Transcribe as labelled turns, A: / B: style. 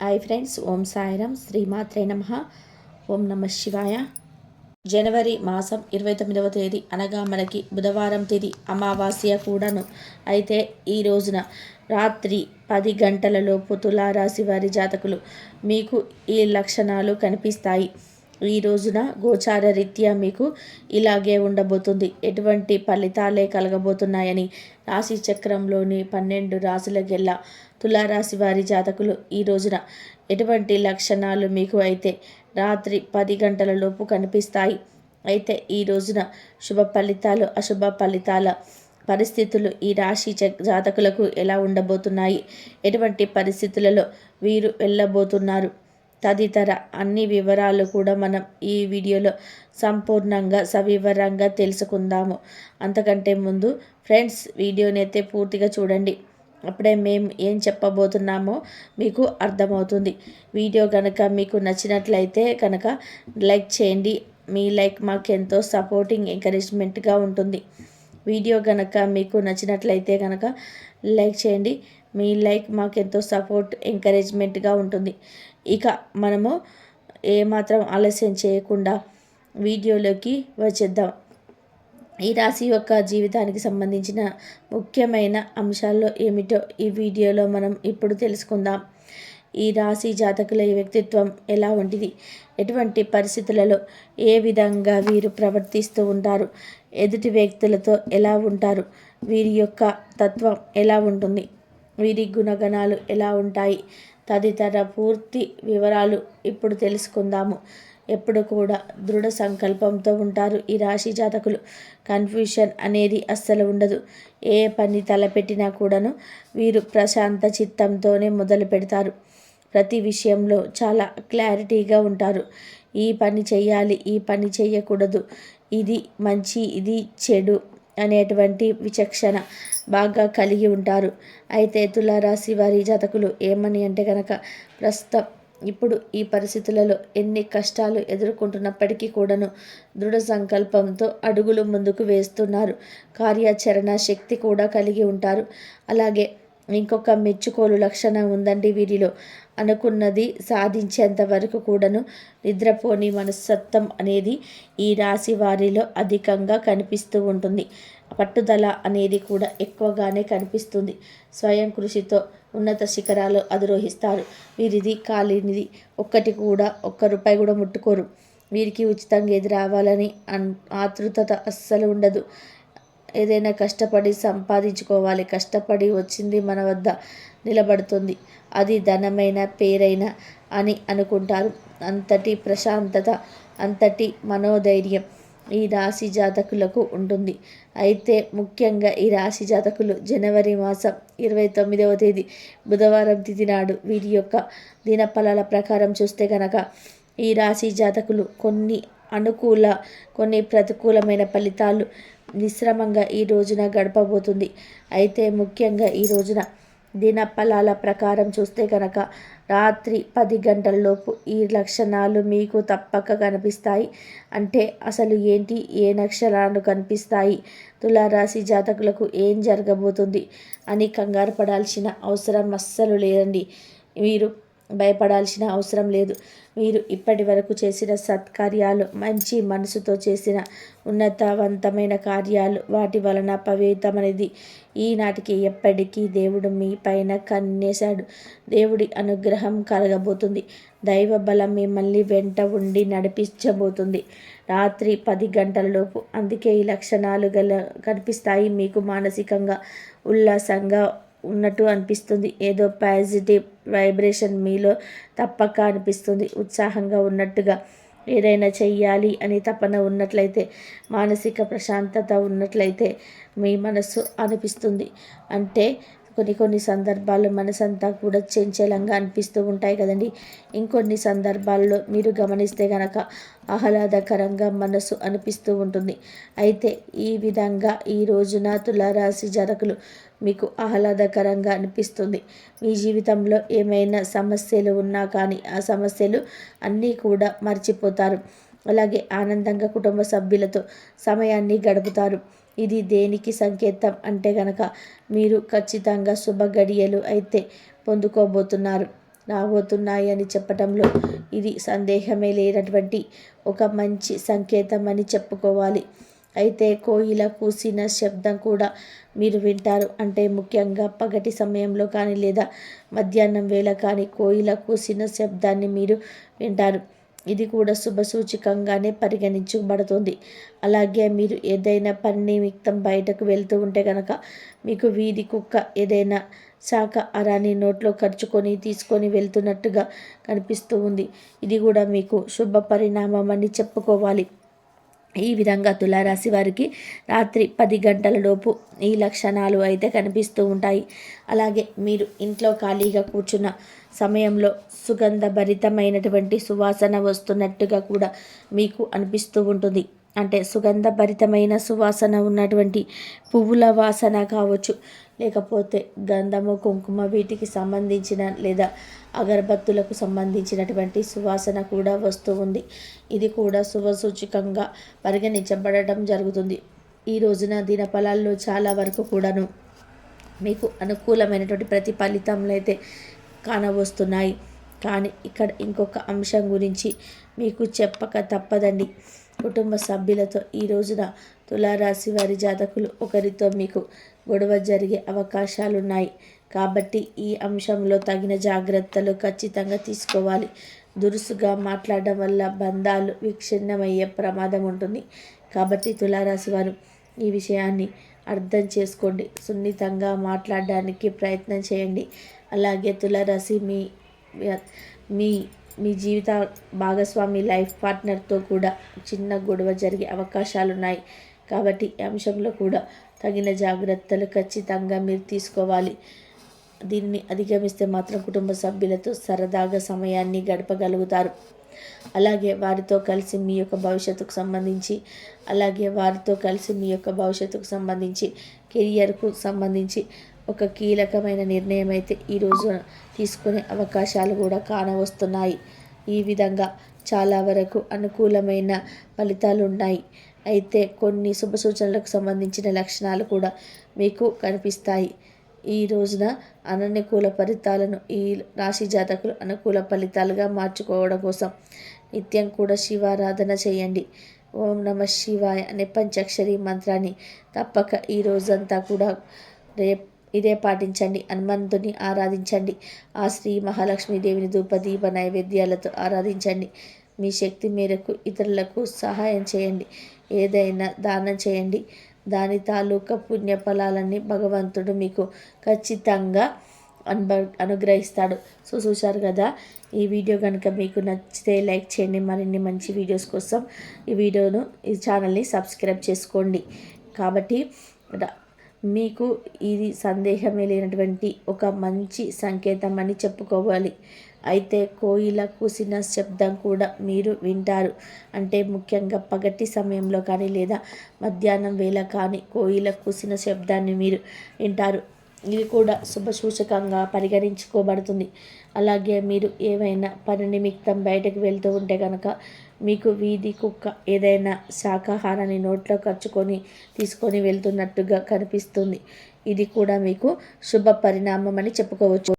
A: Hi friends ఓం సాయిరామ్ శ్రీమాత్రే నమ. ఓం నమ శివాయ. జనవరి మాసం ఇరవై తొమ్మిదవ తేదీ అనగా మనకి బుధవారం తేదీ అమావాస్య కూడాను. అయితే ఈ రోజున రాత్రి పది గంటలలోపు తులారాశి వారి జాతకులు మీకు ఈ లక్షణాలు కనిపిస్తాయి. ఈ రోజున గోచార రీత్యా మీకు ఇలాగే ఉండబోతుంది. ఎటువంటి ఫలితాలే కలగబోతున్నాయని రాశి చక్రంలోని పన్నెండు రాశులకెల్లా తులారాశి వారి జాతకులు ఈ రోజున ఎటువంటి లక్షణాలు మీకు అయితే రాత్రి పది గంటల లోపు కనిపిస్తాయి? అయితే ఈ రోజున శుభ ఫలితాలు అశుభ ఫలితాల పరిస్థితులు ఈ రాశి జాతకులకు ఎలా ఉండబోతున్నాయి? ఎటువంటి పరిస్థితులలో వీరు వెళ్ళబోతున్నారు? తదితర అన్ని వివరాలు కూడా మనం ఈ వీడియోలో సంపూర్ణంగా సవివరంగా తెలుసుకుందాము. అంతకంటే ముందు ఫ్రెండ్స్ వీడియోని అయితే పూర్తిగా చూడండి. అప్పుడే మేము ఏం చెప్పబోతున్నామో మీకు అర్థమవుతుంది. వీడియో కనుక మీకు నచ్చినట్లయితే కనుక లైక్ చేయండి. మీ లైక్ మాకు ఎంతో సపోర్టింగ్ ఎంకరేజ్మెంట్గా ఉంటుంది. వీడియో కనుక మీకు నచ్చినట్లయితే కనుక లైక్ చేయండి. మీ లైక్ మాకు ఎంతో సపోర్ట్ ఎంకరేజ్మెంట్గా ఉంటుంది. ఇక మనము ఏమాత్రం ఆలస్యం చేయకుండా వీడియోలోకి వచ్చేద్దాం. ఈ రాశి యొక్క జీవితానికి సంబంధించిన ముఖ్యమైన అంశాల్లో ఏమిటో ఈ వీడియోలో మనం ఇప్పుడు తెలుసుకుందాం. ఈ రాశి జాతకుల వ్యక్తిత్వం ఎలా ఉంటుంది ఎటువంటి పరిస్థితులలో ఏ విధంగా వీరు ప్రవర్తిస్తూ ఉంటారు? ఎదుటి వ్యక్తులతో ఎలా ఉంటారు? వీరి యొక్క తత్వం ఎలా ఉంటుంది? వీరి గుణగణాలు ఎలా ఉంటాయి? తదితర పూర్తి వివరాలు ఇప్పుడు తెలుసుకుందాము. ఎప్పుడు కూడా దృఢ సంకల్పంతో ఉంటారు ఈ రాశి జాతకులు. కన్ఫ్యూషన్ అనేది అస్సలు ఉండదు. ఏ పని తలపెట్టినా కూడాను వీరు ప్రశాంత చిత్తంతోనే మొదలు పెడతారు. ప్రతి విషయంలో చాలా క్లారిటీగా ఉంటారు. ఈ పని చేయాలి ఈ పని చేయకూడదు ఇది మంచి ఇది చెడు అనేటువంటి విచక్షణ బాగా కలిగి ఉంటారు. అయితే తులారాశి వారి జాతకులు ఏమని అంటే కనుక ప్రస్తుతం ఇప్పుడు ఈ పరిస్థితులలో ఎన్ని కష్టాలు ఎదుర్కొంటున్నప్పటికీ కూడాను దృఢ సంకల్పంతో అడుగులు ముందుకు వేస్తున్నారు. కార్యాచరణ శక్తి కూడా కలిగి ఉంటారు. అలాగే ఇంకొక మెచ్చుకోలు లక్షణం ఉందండి వీరిలో. అనుకున్నది సాధించేంత వరకు కూడాను నిద్రపోని మనస్తత్వం అనేది ఈ రాశి వారిలో అధికంగా కనిపిస్తూ ఉంటుంది. పట్టుదల అనేది కూడా ఎక్కువగానే కనిపిస్తుంది. స్వయం కృషితో ఉన్నత శిఖరాలు అధిరోహిస్తారు. వీరిది కాలినిది. ఒక్కటి కూడా ఒక్క రూపాయి కూడా ముట్టుకోరు. వీరికి ఉచితంగా ఏది రావాలని అన్ ఆతృతత అస్సలు ఉండదు. ఏదైనా కష్టపడి సంపాదించుకోవాలి. కష్టపడి వచ్చింది మన వద్ద నిలబడుతుంది. అది ధనమైన పేరైన అని అనుకుంటారు. అంతటి ప్రశాంతత అంతటి మనోధైర్యం. ఈ రాశి జాతకులకు ఉంటుంది. అయితే ముఖ్యంగా ఈ రాశి జాతకులు జనవరి మాసం ఇరవై తొమ్మిదవ తేదీ బుధవారం తిథి నాడు వీరి యొక్క దినఫలాల ప్రకారం చూస్తే కనుక ఈ రాశి జాతకులు కొన్ని అనుకూల కొన్ని ప్రతికూలమైన ఫలితాలు మిశ్రమంగా ఈ రోజున గడపబోతుంది. అయితే ముఖ్యంగా ఈ రోజున దినఫలాల ప్రకారం చూస్తే కనుక రాత్రి పది గంటలలోపు ఈ లక్షణాలు మీకు తప్పక కనిపిస్తాయి. అంటే అసలు ఏంటి? ఏ నక్షరాలు కనిపిస్తాయి? తులారాశి జాతకులకు ఏం జరగబోతుంది అని కంగారు పడాల్సిన అవసరం అస్సలు లేదండి. మీరు భయపడాల్సిన అవసరం లేదు. మీరు ఇప్పటి వరకు చేసిన సత్కార్యాలు మంచి మనసుతో చేసిన ఉన్నతవంతమైన కార్యాలు వాటి వలన పవిత్రమనేది ఈనాటికి ఎప్పటికీ దేవుడు మీ పైన కన్నేశాడు. దేవుడి అనుగ్రహం కలగబోతుంది. దైవ బలం మిమ్మల్ని వెంట ఉండి నడిపించబోతుంది. రాత్రి పది గంటలలోపు అందుకే ఈ లక్షణాలు గల కనిపిస్తాయి. మీకు మానసికంగా ఉల్లాసంగా ఉన్నట్టు అనిపిస్తుంది. ఏదో పాజిటివ్ వైబ్రేషన్ మీలో తప్పక అనిపిస్తుంది. ఉత్సాహంగా ఉన్నట్టుగా ఏదైనా చెయ్యాలి అని తపన ఉన్నట్లయితే మానసిక ప్రశాంతత ఉన్నట్లయితే మీ మనసు అనిపిస్తుంది. అంటే కొన్ని కొన్ని సందర్భాల్లో మనసంతా కూడా చంచలంగా అనిపిస్తూ ఉంటాయి కదండి. ఇంకొన్ని సందర్భాల్లో మీరు గమనిస్తే కనుక ఆహ్లాదకరంగా మనసు అనిపిస్తూ ఉంటుంది. అయితే ఈ విధంగా ఈ రోజున తులారాశి జరకులు మీకు ఆహ్లాదకరంగా అనిపిస్తుంది. మీ జీవితంలో ఏమైనా సమస్యలు ఉన్నా కానీ ఆ సమస్యలు అన్నీ కూడా మర్చిపోతారు. అలాగే ఆనందంగా కుటుంబ సభ్యులతో సమయాన్ని గడుపుతారు. ఇది దేనికి సంకేతం అంటే గనక మీరు ఖచ్చితంగా శుభ గడియలు అయితే పొందుకోబోతున్నారు. రాబోతున్నాయి అని చెప్పటంలో ఇది సందేహమే లేనటువంటి ఒక మంచి సంకేతం అని చెప్పుకోవాలి. అయితే కోయిల కూసిన శబ్దం కూడా మీరు వింటారు. అంటే ముఖ్యంగా పగటి సమయంలో కానీ లేదా మధ్యాహ్నం వేళ కానీ కోయిల కూసిన శబ్దాన్ని మీరు వింటారు. ఇది కూడా శుభసూచకంగానే పరిగణించబడుతుంది. అలాగే మీరు ఏదైనా పని నిమిత్తం బయటకు వెళ్తూ ఉంటే కనుక మీకు వీధి కుక్క ఏదైనా శాఖ అరాని నోట్లో ఖర్చుకొని తీసుకొని వెళ్తున్నట్టుగా కనిపిస్తూ ఉంది. ఇది కూడా మీకు శుభ పరిణామం అని చెప్పుకోవాలి. ఈ విధంగా తులారాశి వారికి రాత్రి పది గంటల లోపు ఈ లక్షణాలు అయితే కనిపిస్తూ ఉంటాయి. అలాగే మీరు ఇంట్లో ఖాళీగా కూర్చున్న సమయంలో సుగంధభరితమైనటువంటి సువాసన వస్తున్నట్టుగా కూడా మీకు అనిపిస్తూ ఉంటుంది. అంటే సుగంధభరితమైన సువాసన ఉన్నటువంటి పువ్వుల వాసన కావచ్చు లేకపోతే గంధము కుంకుమ వీటికి సంబంధించిన లేదా అగరబత్తులకు సంబంధించినటువంటి సువాసన కూడా వస్తూ ఉంది. ఇది కూడా శుభసూచకంగా పరిగణించబడటం జరుగుతుంది. ఈ రోజున దినఫలాల్లో చాలా వరకు కూడాను మీకు అనుకూలమైనటువంటి ప్రతి ఫలితంలో అయితే కానవస్తున్నాయి. కానీ ఇక్కడ ఇంకొక అంశం గురించి మీకు చెప్పక తప్పదండి. కుటుంబ సభ్యులతో ఈ రోజున తులారాశి వారి జాతకులు ఒకరితో మీకు గొడవ జరిగే అవకాశాలున్నాయి. కాబట్టి ఈ అంశంలో తగిన జాగ్రత్తలు ఖచ్చితంగా తీసుకోవాలి. దురుసుగా మాట్లాడడం వల్ల బంధాలు విచ్ఛిన్నమయ్యే ప్రమాదం ఉంటుంది. కాబట్టి తులారాశి వారు ఈ విషయాన్ని అర్థం చేసుకోండి. సున్నితంగా మాట్లాడడానికి ప్రయత్నం చేయండి. అలాగే తులారాశి మీ మీ మీ జీవిత భాగస్వామి లైఫ్ పార్ట్నర్తో కూడా చిన్న గొడవ జరిగే అవకాశాలు ఉన్నాయి కాబట్టి ఈ అంశంలో కూడా తగిన జాగ్రత్తలు ఖచ్చితంగా మీరు తీసుకోవాలి. దీన్ని అధిగమిస్తే మాత్రం కుటుంబ సభ్యులతో సరదాగా సమయాన్ని గడపగలుగుతారు. అలాగే వారితో కలిసి మీ యొక్క భవిష్యత్తుకు సంబంధించి అలాగే వారితో కలిసి మీ యొక్క భవిష్యత్తుకు సంబంధించి కెరియర్కు సంబంధించి ఒక కీలకమైన నిర్ణయం అయితే ఈరోజు తీసుకునే అవకాశాలు కూడా కానవస్తున్నాయి. ఈ విధంగా చాలా వరకు అనుకూలమైన ఫలితాలు ఉన్నాయి. అయితే కొన్ని శుభ సూచనలకు సంబంధించిన లక్షణాలు కూడా మీకు కనిపిస్తాయి. ఈ రోజున అననుకూల ఫలితాలను ఈ రాశి జాతకులు అనుకూల ఫలితాలుగా మార్చుకోవడం కోసం నిత్యం కూడా శివారాధన చేయండి. ఓం నమ శివాయ అనే పంచాక్షరి మంత్రాన్ని తప్పక ఈ రోజంతా కూడా రేపు ఇదే పాటించండి. హనుమంతుని ఆరాధించండి. ఆ శ్రీ మహాలక్ష్మీదేవిని ధూపదీప నైవేద్యాలతో ఆరాధించండి. మీ శక్తి మేరకు ఇతరులకు సహాయం చేయండి. ఏదైనా దానం చేయండి. దాని తాలూకా పుణ్యఫలాలన్నీ భగవంతుడు మీకు ఖచ్చితంగా అనుభ అనుగ్రహిస్తాడు. సో చూశారు కదా? ఈ వీడియో కనుక మీకు నచ్చితే లైక్ చేయండి. మరిన్ని మంచి వీడియోస్ కోసం ఈ వీడియోను ఈ ఛానల్ని సబ్స్క్రైబ్ చేసుకోండి. కాబట్టి మీకు ఇది సందేహమే లేనటువంటి ఒక మంచి సంకేతం అని చెప్పుకోవాలి. అయితే కోయిల కూసిన శబ్దం కూడా మీరు వింటారు. అంటే ముఖ్యంగా పగటి సమయంలో కానీ లేదా మధ్యాహ్నం వేళ కానీ కోయిల కూసిన శబ్దాన్ని మీరు వింటారు. ఇది కూడా శుభసూచకంగా పరిగణించుకోబడుతుంది. అలాగే మీరు ఏవైనా పని నిమిత్తం బయటకు వెళ్తూ ఉంటే కనుక మీకు వీధి కుక్క ఏదైనా శాకాహారాన్ని నోట్లో ఖర్చుకొని తీసుకొని వెళ్తున్నట్టుగా కనిపిస్తుంది. ఇది కూడా మీకు శుభ పరిణామం అని చెప్పుకోవచ్చు.